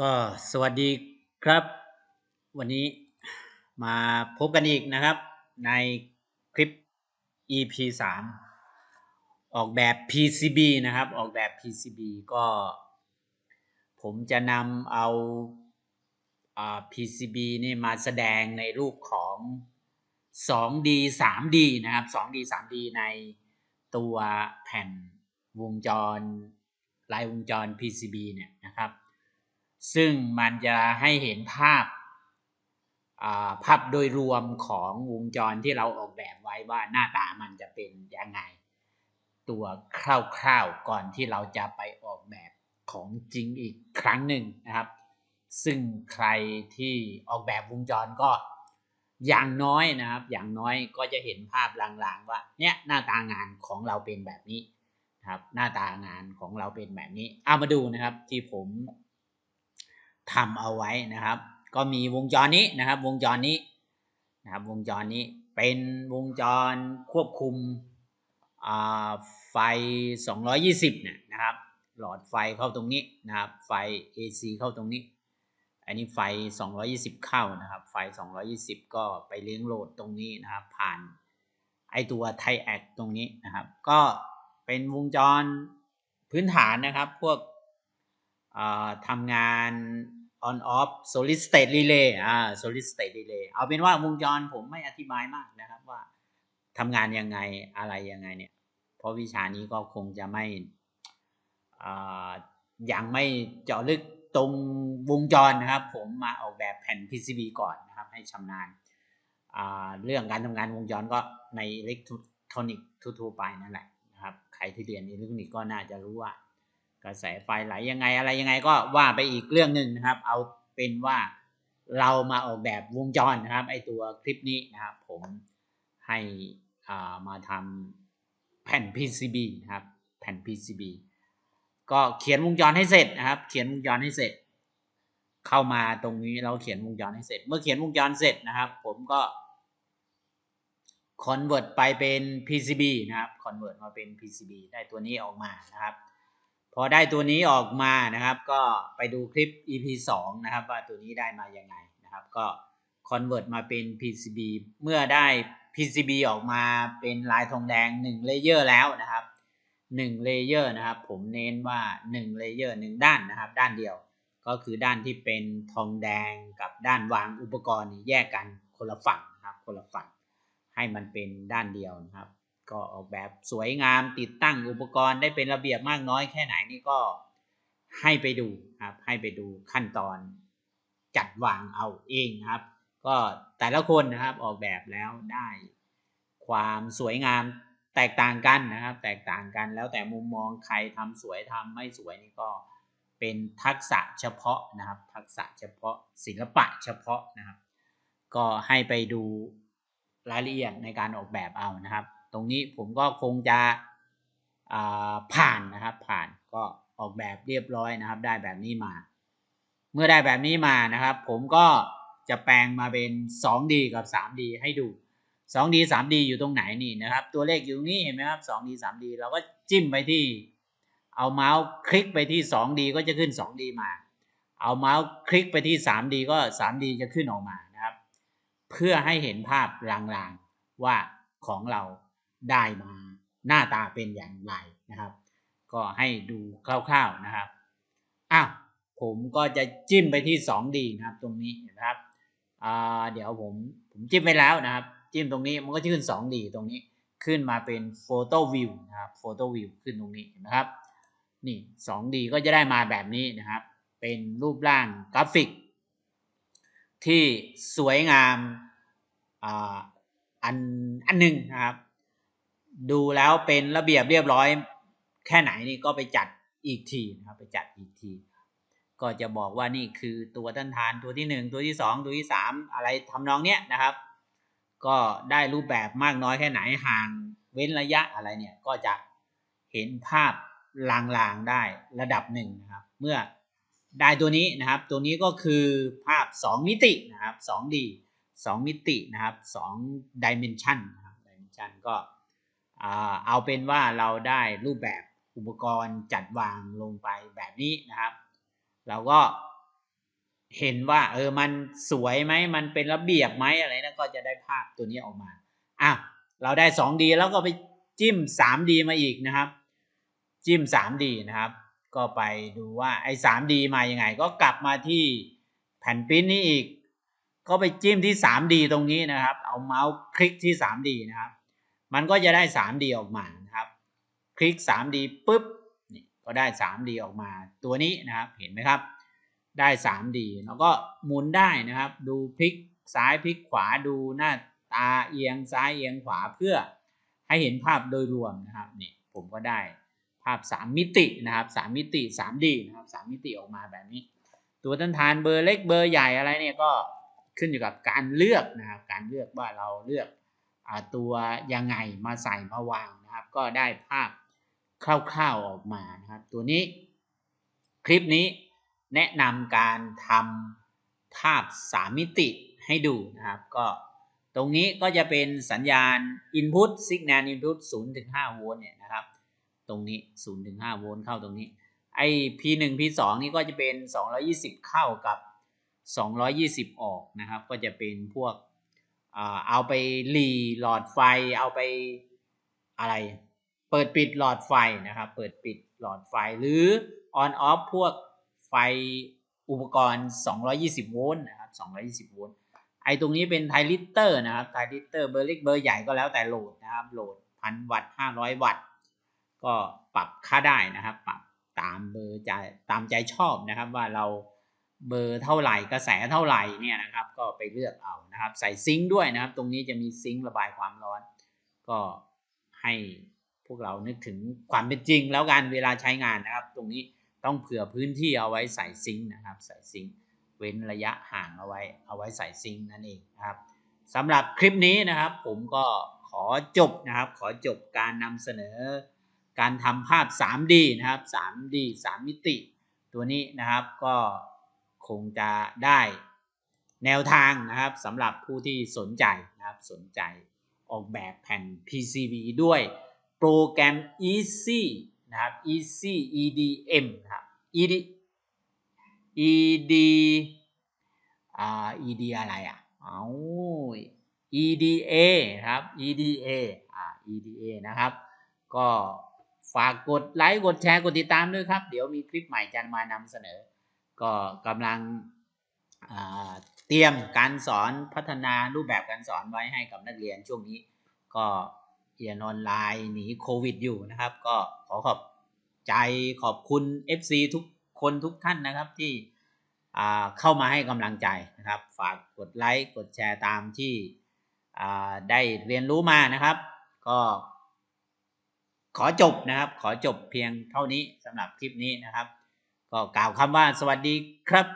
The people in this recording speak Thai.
ก็สวัสดีครับ วันนี้มาพบกันอีกนะครับ ในคลิป EP 3ออกแบบ PCB นะครับ ออกแบบ PCB ก็ ผมจะนำเอาอา PCB นี่มาแสดงในรูปของ 2D 3D นะครับ 2D 3D ในตัวแผ่นวงจรลายวงจร PCB เนี่ยนะครับ ซึ่งมันจะให้เห็นภาพภาพโดยรวมของวงจรที่เราออกแบบไว้ว่าหน้าตามันจะเป็นยังไง ตัวคร่าวๆก่อนที่เราจะไปออกแบบของจริงอีกครั้งหนึ่งนะครับ ซึ่งใครที่ออกแบบวงจรก็อย่างน้อยนะครับ อย่างน้อยก็จะเห็นภาพลางๆว่าเนี่ยหน้าตางานของเราเป็นแบบนี้ครับ หน้าตางานของเราเป็นแบบนี้เอามาดูนะครับที่ผม ทำเอาไว้นะครับ ก็มีวงจรนี้นะครับ วงจรนี้นะครับ วงจรนี้เป็นวงจรควบคุมไฟ 220เนี่ยนะครับ หลอดไฟเข้าตรงนี้นะครับ ไฟ AC เข้าตรงนี้ อันนี้ไฟ 220 เข้านะครับ ไฟ 220 ก็ไปเลี้ยงโหลดตรงนี้นะครับ ผ่านไอตัวไทแอคตรงนี้นะครับ ก็เป็นวงจรพื้นฐานนะครับ พวกทำงาน on off solid state relay อ่า solid state relay เอาเป็นว่าวงจรผมไม่อธิบายมากนะครับว่าทำงานยังไงอะไรยังไงเนี่ย เพราะวิชานี้ก็คงจะไม่ยังไม่เจาะลึกตรงวงจรนะครับ ผมมาออกแบบแผ่น PCB ก่อนนะครับ ให้ชำนาญเรื่องการทำงานวงจรก็ในอิเล็กทรอนิกส์ทั่วไปนั่นแหละนะครับ ใครที่เรียนอิเล็กทรอนิกส์ก็น่าจะรู้ว่า กระแสไฟไหลยังไงอะไรยังไงก็ว่าไปอีกเรื่องหนึ่งนะครับ เอาเป็นว่าเรามาออกแบบวงจรนะครับไอตัวคลิปนี้นะครับ ผมให้ามาทำแผ่น PCB นะครับ แผ่น PCB ก็เขียนวงจรให้เสร็จนะครับ เขียนวงจรให้เสร็จ เข้ามาตรงนี้เราเขียนวงจรให้เสร็จ เมื่อเขียนวงจรเสร็จนะครับ ผมก็ convert ไปเป็น PCB นะครับ convert มาเป็น PCB ได้ตัวนี้ออกมานะครับ พอได้ตัวนี้ออกมานะครับ ก็ไปดูคลิป EP 2 นะครับ ว่าตัวนี้ได้มายังไงนะครับ ก็ convert มาเป็น PCB เมื่อได้ PCB ออกมาเป็นลายทองแดง1เลเยอร์แล้วนะครับ1เลเยอร์นะครับ ผมเน้นว่า1เลเยอร์1ด้านนะครับ ด้านเดียว ก็คือด้านที่เป็นทองแดงกับด้านวางอุปกรณ์แยกกันคนละฝั่งนะครับ คนละฝั่งให้มันเป็นด้านเดียวนะครับ ก็ออกแบบสวยงามติดตั้งอุปกรณ์ได้เป็นระเบียบมากน้อยแค่ไหนนี่ก็ให้ไปดูครับ ให้ไปดูขั้นตอนจัดวางเอาเองครับ ก็แต่ละคนนะครับออกแบบแล้วได้ความสวยงามแตกต่างกันนะครับ แตกต่างกันแล้วแต่มุมมองใครทำสวยทำไม่สวยนี่ก็เป็นทักษะเฉพาะนะครับ ทักษะเฉพาะศิลปะเฉพาะนะครับ ก็ให้ไปดู รายละเอียดในการออกแบบเอานะครับ ตรงนี้ผมก็คงจะผ่านนะครับ ผ่านก็ออกแบบเรียบร้อยนะครับ ได้แบบนี้มา เมื่อได้แบบนี้มานะครับ ผมก็จะแปลงมาเป็น 2D กับ 3D ให้ดู 2D 3D อยู่ตรงไหนนี่นะครับ ตัวเลขอยู่นี่เห็นไหมครับ 2D 3D เราก็จิ้มไปที่ เอาเมาส์คลิกไปที่ 2D ก็จะขึ้น 2D มา เอาเมาส์คลิกไปที่ 3D ก็ 3D จะขึ้นออกมา เพื่อให้เห็นภาพลางๆว่าของเราได้มาหน้าตาเป็นอย่างไรนะครับ ก็ให้ดูคร่าวๆนะครับอ้าวผมก็จะจิ้มไปที่ 2D นะครับ ตรงนี้นะครับอ่าเดี๋ยวผมผมจิ้มไปแล้วนะครับ จิ้มตรงนี้มันก็จะขึ้น 2D ตรงนี้ขึ้นมาเป็นโฟโต้วิวนะครับโฟโต้วิวขึ้นตรงนี้นะครับนี่ 2D ก็จะได้มาแบบนี้นะครับ เป็นรูปร่างกราฟิก ที่สวยงามอันอันหนึ่งนะครับ ดูแล้วเป็นระเบียบเรียบร้อย แค่ไหนนี่ก็ไปจัดอีกทีนะครับ ไปจัดอีกที ก็จะบอกว่านี่คือตัวต้านทานตัวที่หนึ่งตัวที่สองตัวที่สามอะไรทำนองเนี้ยนะครับ ก็ได้รูปแบบมากน้อยแค่ไหนห่างเว้นระยะอะไรเนี่ยก็จะเห็นภาพลางๆได้ระดับหนึ่งนะครับ เมื่อ ได้ตัวนี้นะครับ ตัวนี้ก็คือภาพ 2 มิตินะครับ 2D 2 มิตินะครับ2 dimension นะครับ dimension ก็เอาเป็นว่าเราได้รูปแบบอุปกรณ์จัดวางลงไปแบบนี้นะครับ เราก็เห็นว่า เออมันสวยไหมมันเป็นระเบียบไหมอะไรนะก็จะได้ภาพตัวนี้ออกมาอะเราได้ 2D แล้วก็ไปจิ้ม 3D มาอีกนะครับ จิ้ม 3D นะครับ ก็ไปดูว่าไอ้ 3D มดีมายังไง ก็กลับมาที่แผ่นปิ้นนี้อีก ก็ไปจิ้มที่ 3D ตรงนี้นะครับ เอาเมาส์คลิกที่ 3D นะครับ มันก็จะได้ 3D ออกมานะครับ คลิก 3D ปุ๊บนี่ก็ได้ 3D ออกมาตัวนี้นะครับเห็นไหมครับ ได้ 3D แล้วก็หมุนได้นะครับ ดูพลิกซ้ายพลิกขวาดูหน้าตาเอียงซ้ายเอียงขวาเพื่อให้เห็นภาพโดยรวมนะครับนี่ผมก็ได้าพ 3 มิตินะครับ 3 มิติ 3D นะครับ 3 มิติออกมาแบบนี้ ตัวต้นทานเบอร์เล็กเบอร์ใหญ่อะไรเนี่ยก็ขึ้นอยู่กับการเลือกนะครับ การเลือกว่าเราเลือกอตัวยังไงมาใส่มาวางนะครับ ก็ได้ภาพคร่าวๆออกมานะครับ ตัวนี้คลิปนี้แนะนำการทำภาพ 3 มิติให้ดูนะครับ ก็ตรงนี้ก็จะเป็นสัญญาณ Input Signal Input 0ถึง5โวลต์เนี่ย ตรงนี้0ถึง5โวลต์เข้าตรงนี้ ไอ้ P1 P2 นี่ก็จะเป็น 220 เข้ากับ 220 ออกนะครับ ก็จะเป็นพวกเอาไปรีหลอดไฟเอาไปอะไร เปิดปิดหลอดไฟนะครับ เปิดปิดหลอดไฟหรือ on off พวกไฟอุปกรณ์ 220 โวลต์นะครับ 220 โวลต์ ไอตรงนี้เป็นไทลิเตอร์นะครับ ไทลิเตอร์เบอร์เล็กเบอร์ใหญ่ก็แล้วแต่โหลดนะครับ โหลดพันวัตต์500 วัตต์ ก็ปรับค่าได้นะครับ ปรับตามเบอร์ใจตามใจชอบนะครับ ว่าเราเบอร์เท่าไหร่กระแสเท่าไหร่เนี่ยนะครับ ก็ไปเลือกเอานะครับ ใส่ซิงค์ด้วยนะครับ ตรงนี้จะมีซิงค์ระบายความร้อน ก็ให้พวกเรานึกถึงความเป็นจริง แล้วกันเวลาใช้งานนะครับ ตรงนี้ต้องเผื่อพื้นที่เอาไว้ใส่ซิงค์นะครับ ใส่ซิงค์เว้นระยะห่างเอาไว้ เอาไว้ใส่ซิงค์นั่นเองนะครับสำหรับคลิปนี้นะครับ ผมก็ขอจบนะครับ ขอจบการนำเสนอ การทำภาพ 3D นะครับ 3D 3 มิติ ตัวนี้นะครับก็คงจะได้แนวทางนะครับสำหรับผู้ที่สนใจนะครับสนใจออกแบบแผ่น PCB ด้วยโปรแกรม Easy นะครับ Easy EDM นะครับ ED ED อ่า ED อะไรอะเอา EDA ครับ EDA อ่า EDA นะครับ ก็ ฝากกดไลค์กดแชร์กดติดตามด้วยครับ เดี๋ยวมีคลิปใหม่จะมานำเสนอ ก็กำลังเตรียมการสอนพัฒนารูปแบบการสอนไว้ให้กับนักเรียนช่วงนี้ ก็เรียนออนไลน์หนีโควิดอยู่นะครับ ก็ขอขอบใจขอบคุณ FC ทุกคนทุกท่านนะครับที่เข้ามาให้กำลังใจนะครับ ฝากกดไลค์กดแชร์ตามที่ได้เรียนรู้มานะครับ ก็ ขอจบนะครับ ขอจบเพียงเท่านี้สำหรับคลิปนี้นะครับ ก็กล่าวคำว่าสวัสดีครับ